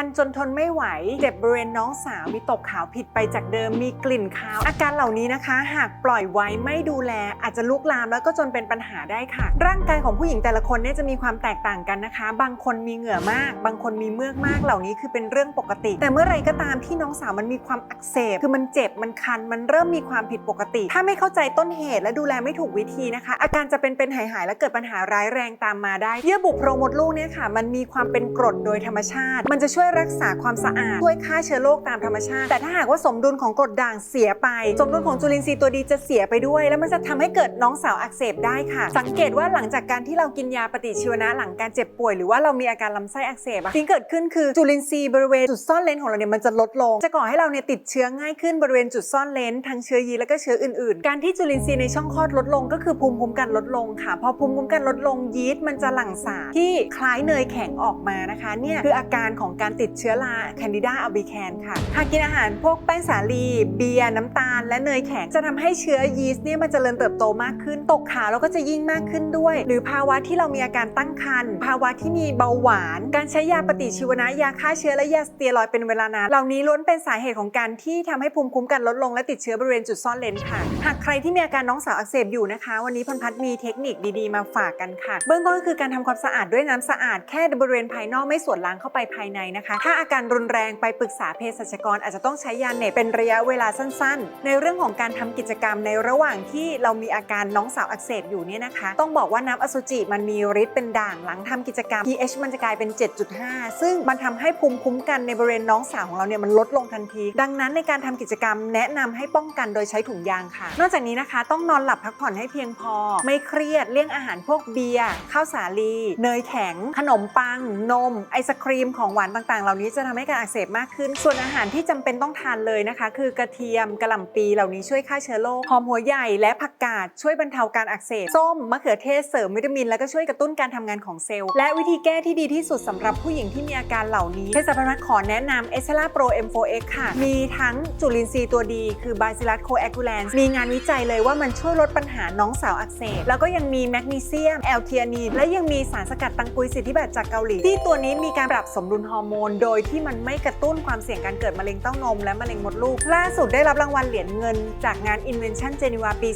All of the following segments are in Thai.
คันจนทนไม่ไหว เจ็บบริเวณน้องสาวมีตกขาวผิดไปจากเดิมมีกลิ่นคาว อาการเหล่านี้นะคะ หากปล่อยไว้ไม่ดูแล อาจจะลุกลามแล้วก็จนเป็นปัญหาได้ค่ะ ร่างกายของผู้หญิงแต่ละคนเนี่ยจะมีความแตกต่างกันนะคะ บางคนมีเหงื่อมาก บางคนมีเมือกมากเหล่านี้คือเป็นเรื่องปกติ แต่เมื่อไรก็ตามที่น้องสาวมันมีความอักเสบคือมันเจ็บมันคันมันเริ่มมีความผิดปกติ ถ้าไม่เข้าใจต้นเหตุและดูแลไม่ถูกวิธีนะคะ อาการจะเป็นเป็นหายหายและเกิดปัญหาร้ายแรงตามมาได้เยื่อบุโพรงมดลูกเนี่ยค่ะ มันมีความเป็นกรดโดยธรรมชาติ มันจะช่วยรักษาความสะอาด ช่วยฆ่าเชื้อโรคตามธรรมชาติ แต่ถ้าหากว่าสมดุลของกรดด่างเสียไป สมดุลของจุลินทรีย์ตัวดีจะเสียไปด้วย แล้วมันจะทำให้เกิดน้องสาวอักเสบได้ค่ะ สังเกตว่าหลังจากการที่เรากินยาปฏิชีวนะหลังการเจ็บป่วย หรือว่าเรามีอาการลำไส้อักเสบสิ่งเกิดขึ้นคือจุลินทรีย์บริเวณจุดซ่อนเลนของเราเนี่ยมันจะลดลง จะก่อให้เราเนี่ยติดเชื้อง่ายขึ้นบริเวณจุดซ่อนเลนทั้งเชื้อยีและก็เชื้ออื่นๆ การที่จุลินทรีย์ในช่องคลอดลดลงก็คือภูมิคุ้มกันลดลงค่ะ พอภูมิคุ้มกันลดลงยีสต์มันจะหลั่งสารที่คล้ายเนยแข็งออกมานะคะเนี่ยคืออาการของการติดเชื้อราแคนดิดาอัลบิแคนค่ะ หากกินอาหารพวกแป้งสาลี เบียร์น้ำตาล และเนยแข็ง จะทำให้เชื้อยีสต์เนี่ยมันจเจริญเติบโตมากขึ้น ตกขาวแล้วก็จะยิ่งมากขึ้นด้วย หรือภาวะที่เรามีอาการตั้งครรภ์ภาวะที่มีเบาหวาน การใช้ยาปฏิชีวนะยาฆ่าเชื้อและยาสเตียรอยเป็นเวลานานเหล่านี้ล้วนเป็นสาเหตุของการที่ทำให้ภูมิคุ้มกันลดลงและติดเชื้อบริเวณจุดซ่อนเลนค่ะ หากใครที่มีอาการน้องสาวอักเสบอยู่นะคะ วันนี้พันพัฒน์มีเทคนิคดีๆมาฝากกันค่ะ เบื้องต้นก็คือการทำความสะอาดด้วยน้ำสะอาดแค่บริเวณภายนอกไม่ส่วนล้างเข้าไปภายในนะคะถ้าอาการรุนแรงไปปรึกษาเภสัชกรอาจจะต้องใช้ยาเน็บเป็นระยะเวลาสั้นๆ ในเรื่องของการทำกิจกรรมในระหว่างที่เรามีอาการน้องสาวอักเสบอยู่เนี่ยนะคะ ต้องบอกว่าน้ำอสุจิมันมีฤทธิ์เป็นด่างหลังทำกิจกรรม pH มันจะกลายเป็น 7.5 ซึ่งมันทำให้ภูมิคุ้มกันในบริเวณน้องสาวของเราเนี่ยมันลดลงทันที ดังนั้นในการทำกิจกรรมแนะนำให้ป้องกันโดยใช้ถุงยางค่ะ นอกจากนี้นะคะ ต้องนอนหลับพักผ่อนให้เพียงพอ ไม่เครียดเลี่ยงอาหารพวกเบียร์ข้าวสาลี เนยแข็ง ขนมปัง นม ไอศครีมของหวานต่างๆ เหล่านี้จะทำให้การอักเสบมากขึ้น ส่วนอาหารที่จำเป็นต้องทานเลยนะคะ คือกระเทียมกระหล่ำปีเหล่านี้ช่วยฆ่าเชื้อโรคหอมหัวใหญ่และผักกาดช่วยบรรเทาการอักเสบส้มมะเขือเทศเสริมวิตามิน แล้วก็ช่วยกระตุ้นการทำงานของเซลล์ และวิธีแก้ที่ดีที่สุดสำหรับผู้หญิงที่มีอาการเหล่านี้เภสัชพันธ์ขอแนะนำเอชลาโปร M4X ค่ะ มีทั้งจุลินทรีย์ตัวดี คือ Bacillus coagulans มีงานวิจัยเลยว่ามันช่วยลดปัญหาน้องสาวอักเสบ แล้วก็ยังมีแมกนีเซียม แอลเทียนีน และยังมีสารสกัดตังกุยสิทธิบัตรจากเกาหลี ที่ตัวนี้มีการปรับสมดุลฮอร์โมน โดยที่มันไม่กระตุ้นความเสี่ยงการเกิดมะเร็งเต้านม และมะเร็งมดลูก ล่าสุดได้รับรางวัลเหรียญเงิน จากงาน Invention Geneva ปี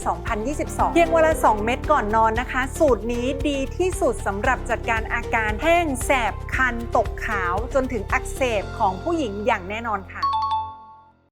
2022 เพียงวันละ 2 เม็ดก่อนนอนนะคะ สูตรนี้ดีที่สุดสำหรับจัดการอาการแห้งแสบคันตกขาว จนถึงอักเสบของผู้หญิงอย่างแน่นอนค่ะ